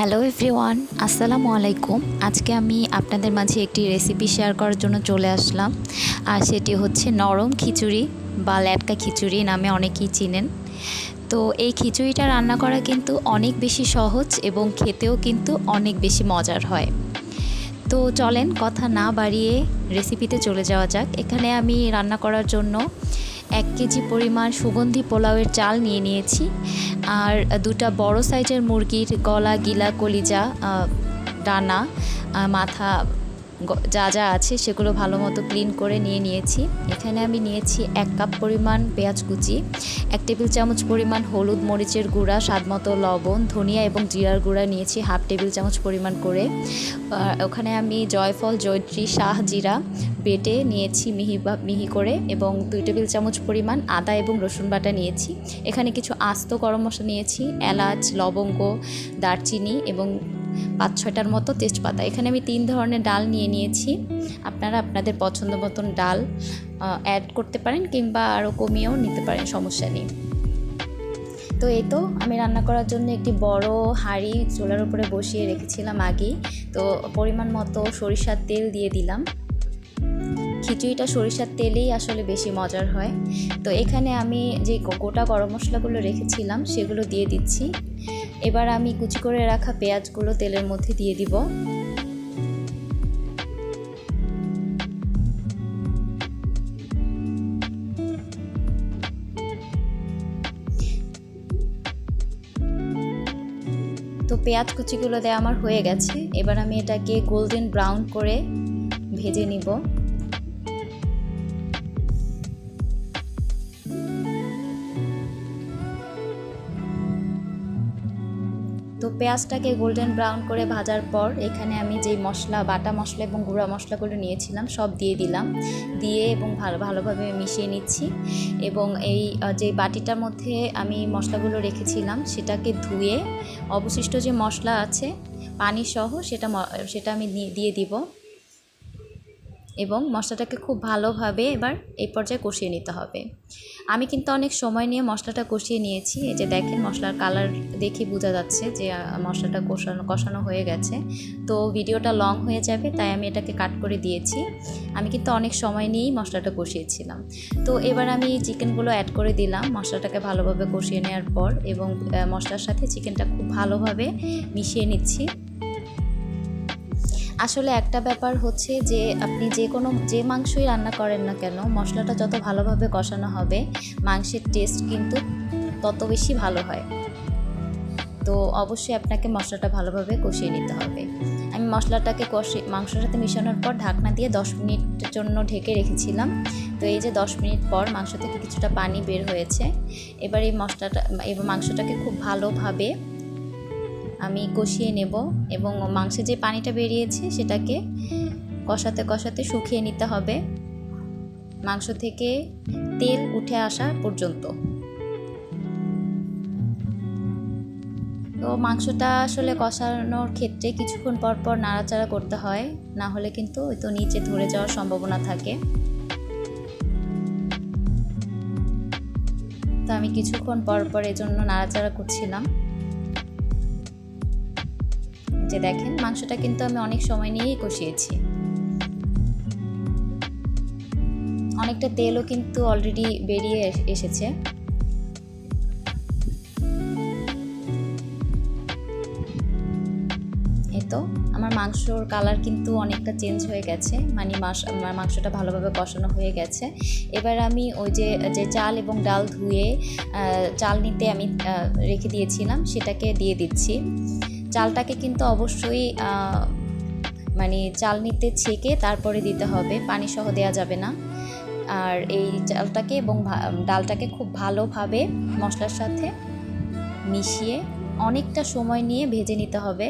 Hello everyone, আসসালামু আলাইকুম। আজকে আমি আপনাদের মাঝে একটি রেসিপি শেয়ার করার জন্য চলে আসলাম। আর সেটি হচ্ছে নরম খিচুড়ি বা ল্যাটকা খিচুড়ি নামে অনেকেই চিনেন। তো এই খিচুড়িটা রান্না করা কিন্তু অনেক বেশি সহজ এবং খেতেও কিন্তু অনেক বেশি মজার হয়। তো চলেন কথা না বাড়িয়ে রেসিপিতে চলে যাওয়া যাক। এখানে আমি রান্না করার জন্য এক কেজি পরিমাণ সুগন্ধি পোলাওয়ের চাল নিয়ে নিয়েছি। আর দুটা বড় সাইজের মুরগির গলা, গিলা, কলিজা ডানা মাথা যা যা আছে সেগুলো ভালো মতো ক্লিন করে নিয়ে নিয়েছি। এখানে আমি নিয়েছি এক কাপ পরিমাণ পেঁয়াজ কুচি, এক টেবিল চামচ পরিমাণ হলুদ মরিচের গুঁড়া, স্বাদ মতো লবণ, ধনিয়া এবং জিরার গুঁড়া নিয়েছি হাফ টেবিল চামচ পরিমাণ করে। ওখানে আমি জয়ফল, জয়ত্রী, শাহ জিরা বেটে নিয়েছি মিহি বা- মিহি করে এবং দুই টেবিল চামচ পরিমাণ আদা এবং রসুন বাটা নিয়েছি। এখানে কিছু আস্ত গরম মশলা নিয়েছি, এলাচ, লবঙ্গ, দারচিনি এবং পাঁচ ছয়টার মতো তেজপাতা। এখানে আমি তিন ধরনের ডাল নিয়ে নিয়েছি। আপনারা আপনাদের পছন্দ মতন ডাল অ্যাড করতে পারেন কিংবা আরও কমিয়েও নিতে পারেন, সমস্যা নেই। তো এই তো, আমি রান্না করার জন্য একটি বড় হাঁড়ি চুলার উপরে বসিয়ে রেখেছিলাম আগেই। তো পরিমাণ মতো সরিষার তেল দিয়ে দিলাম। খিচুড়িটা সরিষার তেলেই আসলে বেশি মজার হয়। তো এখানে আমি যে গোটা গরম মশলাগুলো রেখেছিলাম, সেগুলো দিয়ে দিচ্ছি। এবার আমি কুচি করে রাখা পেঁয়াজগুলো তেলের মধ্যে দিয়ে দিব। তো পেঁয়াজ কুচিগুলো দেওয়া আমার হয়ে গেছে। এবার আমি এটাকে গোল্ডেন ব্রাউন করে ভেজে নিব। তো পেঁয়াজটাকে গোল্ডেন ব্রাউন করে ভাজার পর এখানে আমি যেই মশলা, বাটা মশলা এবং গুঁড়া মশলাগুলো নিয়েছিলাম, সব দিয়ে দিলাম। দিয়ে এবং ভালো ভালোভাবে মিশিয়ে নিচ্ছি এবং এই যে বাটিটার মধ্যে আমি মশলাগুলো রেখেছিলাম, সেটাকে ধুয়ে অবশিষ্ট যে মশলা আছে, পানি সহ সেটা সেটা আমি দিয়ে দিব। এবং মশলাটাকে খুব ভালোভাবে এবার এই পর্যায়ে কষিয়ে নিতে হবে। আমি কিন্তু অনেক সময় নিয়ে মশলাটা কষিয়ে নিয়েছি। এই যে দেখেন মশলার কালার দেখে বোঝা যাচ্ছে যে মশলাটা কষানো কষানো হয়ে গেছে। তো ভিডিওটা লং হয়ে যাবে, তাই আমি এটাকে কাট করে দিয়েছি। আমি কিন্তু অনেক সময় নিয়েই মশলাটা কষিয়েছিলাম। তো এবার আমি চিকেনগুলো অ্যাড করে দিলাম মশলাটাকে ভালোভাবে কষিয়ে নেওয়ার পর এবং মশলার সাথে চিকেনটা খুব ভালোভাবে মিশিয়ে নিচ্ছি। আসলে একটা ব্যাপার হচ্ছে যে আপনি যে কোনো, যে মাংসই রান্না করেন না কেন, মশলাটা যত ভালোভাবে কষানো হবে, মাংসের টেস্ট কিন্তু তত বেশি ভালো হয়। তো অবশ্যই আপনাকে মশলাটা ভালোভাবে কষিয়ে নিতে হবে। আমি মশলাটাকে কষে, মাংসের সাথে মেশানোর পর ঢাকনা দিয়ে দশ মিনিটের জন্য ঢেকে রেখেছিলাম। তো এই যে দশ মিনিট পর মাংস থেকে কিছুটা পানি বের হয়েছে। এবার এই মশলাটা, এবার মাংসটাকে খুব ভালোভাবে আমি কষিয়ে নেব এবং মাংসে যে পানিটা বেরিয়েছে সেটাকে কষাতে কষাতে শুকিয়ে নিতে হবে মাংস থেকে তেল উঠে আসা পর্যন্ত। তো মাংসটা আসলে কষানোর ক্ষেত্রে কিছুক্ষণ পর পর নাড়াচাড়া করতে হয়, না হলে কিন্তু ওই তো নিচে ধরে যাওয়ার সম্ভাবনা থাকে। তো আমি কিছুক্ষণ পর পর এজন্য নাড়াচাড়া করছিলাম। যে দেখেন, মাংসটা কিন্তু আমি অনেক সময় নিয়েই কষিয়েছি। অনেকটা তেলও কিন্তু অলরেডি বেরিয়ে এস- এসেছে। তো, আমার মাংসর কালার কিন্তু অনেকটা চেঞ্জ হয়ে গেছে মানে আমার মাংসটা ভালোভাবে কষানো হয়ে গেছে। এবার আমি ওই যে যে চাল এবং ডাল ধুয়ে চাল নিতে আমি রেখে দিয়েছিলাম, সেটাকে দিয়ে দিচ্ছি। চালটাকে কিন্তু অবশ্যই মানে চাল নিতে ছেঁকে তারপরে দিতে হবে। পানি সহ দেওয়া যাবে না। আর এই চালটাকে এবং ডালটাকে খুব ভালোভাবে মশলার সাথে মিশিয়ে অনেকটা সময় নিয়ে ভেজে নিতে হবে।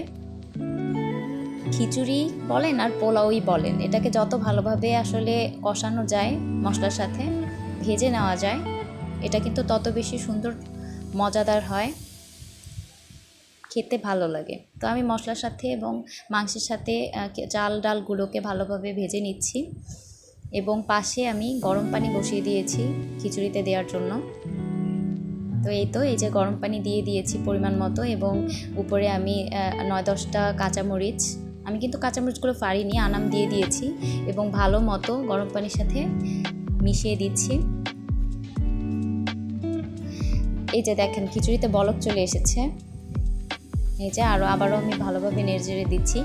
খিচুড়ি বলেন আর পোলাওই বলেন, এটাকে যত ভালোভাবে আসলে কষানো যায় মশলার সাথে, ভেজে নেওয়া যায়, এটা কিন্তু তত বেশি সুন্দর, মজাদার হয়। খেতে ভালো লাগে। তো আমি মশলার সাথে এবং মাংসের সাথে চাল ডালগুলোকে ভালোভাবে ভেজে নিচ্ছি। এবং পাশে আমি গরম পানি বসিয়ে দিয়েছি খিচুড়িতে দেওয়ার জন্য। তো এই তো, এই যে গরম পানি দিয়ে দিয়েছি পরিমাণ মতো এবং উপরে আমি নয় দশটা কাঁচামরিচ, আমি কিন্তু কাঁচামরিচগুলো ফাড়িনি, আনাম দিয়ে দিয়েছি এবং ভালো মতো গরম পানির সাথে মিশিয়ে দিচ্ছি। এই যে দেখেন খিচুড়িতে বলক চলে এসেছে। যে আরও আবারও আমি ভালোভাবে নেড়ে দিচ্ছি।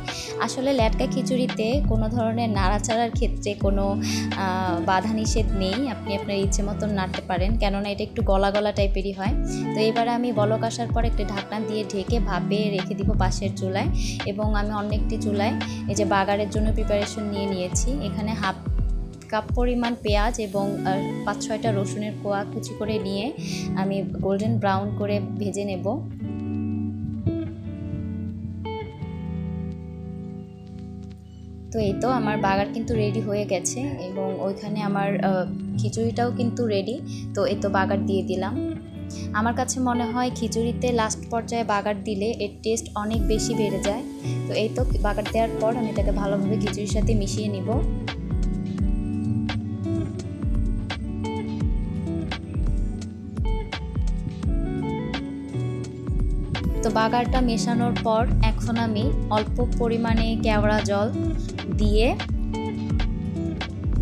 আসলে ল্যাটকা খিচুড়িতে কোনো ধরনের নাড়াচাড়ার ক্ষেত্রে কোনো বাধা নিষেধ নেই। আপনি আপনার ইচ্ছে মতন নাড়তে পারেন। কেননা এটা একটু গলা গলা টাইপেরই হয়। তো এবারে আমি বলক আসার পর একটি ঢাকনা দিয়ে ঢেকে ভাপে রেখে দিব পাশের চুলায় এবং আমি অন্য একটি চুলায় এই যে বাগারের জন্য প্রিপারেশন নিয়ে নিয়েছি। এখানে হাফ কাপ পরিমাণ পেঁয়াজ এবং পাঁচ ছয়টা রসুনের কোয়া কুচি করে নিয়ে আমি গোল্ডেন ব্রাউন করে ভেজে নেব। তো এই তো আমার বাগার কিন্তু রেডি হয়ে গেছে এবং ওইখানে আমার খিচুড়িটাও কিন্তু রেডি তো এই তো বাগার দিয়ে দিলাম। আমার কাছে মনে হয় খিচুড়িতে লাস্ট পর্যায়ে বাগার দিলে এর টেস্ট অনেক বেশি বেড়ে যায়। তো এই তো বাগার দেওয়ার পর আমি এটাকে ভালোভাবে খিচুড়ির সাথে মিশিয়ে নিব। তো বাগারটা মেশানোর পর এখন আমি অল্প পরিমাণে কেওড়া জল দিয়ে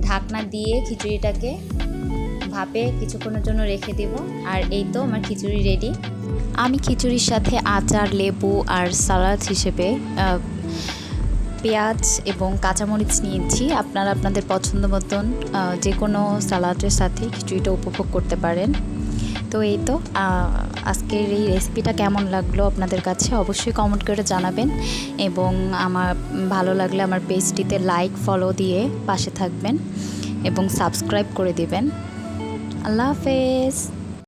ঢাকনা দিয়ে খিচুড়িটাকে ভাপে কিছুক্ষণের জন্য রেখে দেব। আর এই তো আমার খিচুড়ি রেডি আমি খিচুড়ির সাথে আচার, লেবু আর সালাদ হিসেবে পেঁয়াজ এবং কাঁচামরিচ নিয়েছি। আপনারা আপনাদের পছন্দ মতন যে কোনো সালাদের সাথে খিচুড়িটা উপভোগ করতে পারেন। তো এই তো আজকের এই রেসিপিটা কেমন লাগল আপনাদের কাছে অবশ্যই কমেন্ট করে জানাবেন এবং আমার ভালো লাগলে আমার পেজটিতে লাইক ফলো দিয়ে পাশে থাকবেন এবং সাবস্ক্রাইব করে দেবেন। আল্লাহ হাফেজ।